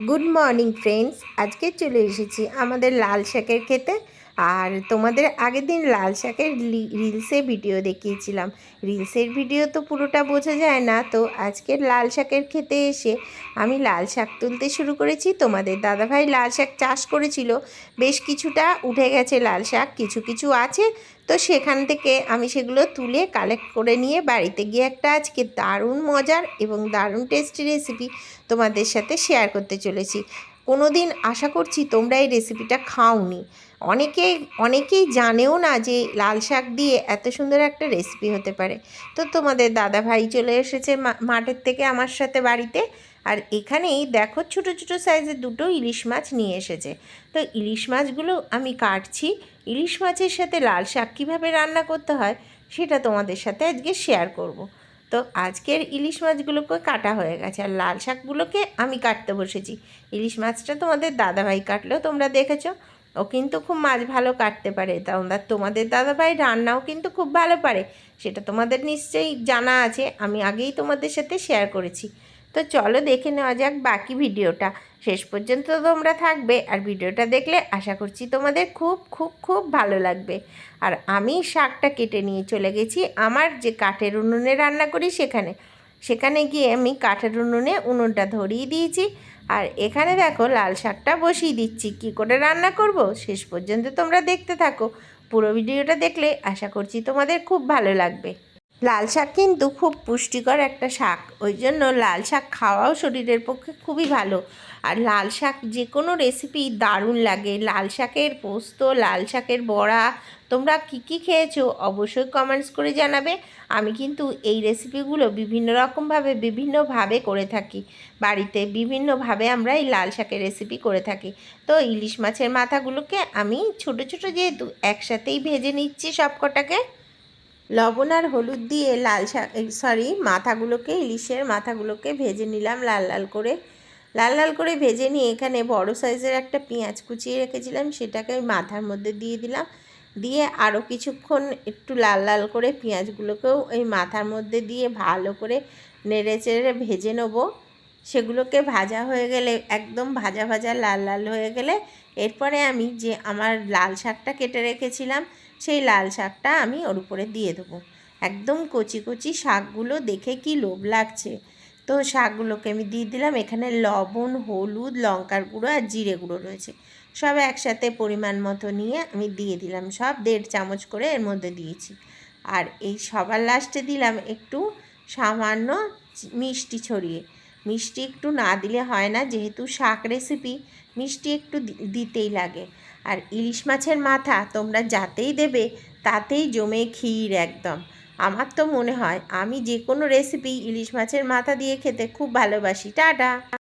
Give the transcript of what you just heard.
Good morning friends আজকে চলে এসেছি আমাদের লাল শাকের খেতে আর তোমাদের আগের দিন লাল শাকের রিলসে ভিডিও দেখিয়েছিলাম। রিলসের ভিডিও তো পুরোটা বোঝা যায় না, তো আজকের লাল শাকের খেতে এসে আমি লাল শাক তুলতে শুরু করেছি। তোমাদের দাদাভাই লাল শাক চাষ করেছিল। বেশ কিছুটা উঠে গেছে লাল শাক, কিছু কিছু আছে। তো সেখান থেকে আমি সেগুলো তুলে কালেক্ট করে নিয়ে বাড়িতে গিয়ে একটা আজকে দারুণ মজার এবং দারুণ টেস্টি রেসিপি তোমাদের সাথে শেয়ার করতে চলেছি। কোনো দিন আশা করছি তোমরা এই রেসিপিটা খাওনি। অনেকেই অনেকেই জানেও না যে লাল শাক দিয়ে এত সুন্দর একটা রেসিপি হতে পারে। তো তোমাদের দাদা ভাই চলে এসেছে মাঠের থেকে আমার সাথে বাড়িতে। আর এখানেই দেখো ছোটো ছোটো সাইজের দুটো ইলিশ মাছ নিয়ে এসেছে। তো ইলিশ মাছগুলো আমি কাটছি। ইলিশ মাছের সাথে লাল শাক কীভাবে রান্না করতে হয় সেটা তোমাদের সাথে আজকে শেয়ার করব। তো আজকের ইলিশ মাছগুলোকে কাটা হয়ে গেছে। আর লাল শাকগুলোকে আমি কাটতে বসেছি। ইলিশ মাছটা তোমাদের দাদাভাই কাটলেও তোমরা দেখেছ? ও কিন্তু খুব মাছ ভালো কাটতে পারে। তোমরা তোমাদের দাদাভাই রান্নাও কিন্তু খুব ভালো পারে। সেটা তোমাদের নিশ্চয়ই জানা আছে। আমি আগেই তোমাদের সাথে শেয়ার করেছি। তো চলো দেখে নেওয়া যাক বাকি ভিডিওটা। শেষ পর্যন্ত তোমরা থাকবে আর ভিডিওটা দেখলে আশা করছি তোমাদের খুব খুব খুব ভালো লাগবে। আর আমি শাকটা কেটে নিয়ে চলে গেছি আমার যে কাঠের উনুনে রান্না করি সেখানে। সেখানে গিয়ে আমি কাঠের উনুনে উনুনটা ধরিয়ে দিয়েছি আর এখানে দেখো লাল শাকটা বসিয়ে দিচ্ছি। কি করে রান্না করব? শেষ পর্যন্ত তোমরা দেখতে থাকো। পুরো ভিডিওটা দেখলে আশা করছি তোমাদের খুব ভালো লাগবে। লাল শাক কিন্তু খুব পুষ্টিকর একটা শাক। ওই জন্য লাল শাক খাওয়াও শরীরের পক্ষে খুবই ভালো। আর লাল শাক যে কোনো রেসিপি দারুণ লাগে। লাল শাকের পোস্ত, লাল শাকের বড়া, তোমরা কী কী খেয়েছো অবশ্যই কমেন্টস করে জানাবে। আমি কিন্তু এই রেসিপিগুলো বিভিন্ন রকমভাবে বিভিন্নভাবে করে থাকি। বাড়িতে বিভিন্নভাবে আমরা এই লাল শাকের রেসিপি করে থাকি। তো ইলিশ মাছের মাথাগুলোকে আমি ছোট ছোট যেহেতু একসাথেই ভেজে নিচ্ছি সব কটাকে লবণ আর হলুদ দিয়ে লাল সরি মাথাগুলোকে, ইলিশের মাথাগুলোকে ভেজে নিলাম লাল লাল করে। লাল লাল করে ভেজে নিয়ে এখানে বড় সাইজের একটা পেঁয়াজ কুচিয়ে রেখেছিলাম, সেটাকে ওই মাথার মধ্যে দিয়ে দিলাম। দিয়ে আরও কিছুক্ষণ একটু লাল লাল করে পেঁয়াজগুলোকেও ওই মাথার মধ্যে দিয়ে ভালো করে নেড়ে চেড়ে ভেজে নেব। সেগুলোকে ভাজা হয়ে গেলে, একদম ভাজা ভাজা লাল লাল হয়ে গেলে, এরপরে আমি যে আমার লাল শাকটা কেটে রেখেছিলাম, সেই লাল শাকটা আমি ওর উপরে দিয়ে দেবো। একদম কচি কচি শাকগুলো দেখে কি লোভ লাগছে। তো শাকগুলোকে আমি দিয়ে দিলাম, এখানে লবণ, হলুদ, লঙ্কার গুঁড়ো আর জিরে গুঁড়ো রয়েছে। সব একসাথে পরিমাণ মতো নিয়ে আমি দিয়ে দিলাম, সব দেড় চামচ করে এর মধ্যে দিয়েছি। আর এই সবার লাস্টে দিলাম একটু সামান্য মিষ্টি ছড়িয়ে। মিষ্টি একটু না দিলে হয় না, যেহেতু শাক রেসিপি মিষ্টি একটু দিতেই লাগে। আর ইলিশ মাছের মাথা তোমরা যাতেই দেবে, তাতেই জমে ক্ষীর একদম। আমার তো মনে হয় আমি যে কোনো রেসিপি ইলিশ মাছের মাথা দিয়ে খেতে খুব ভালোবাসি। টাটা!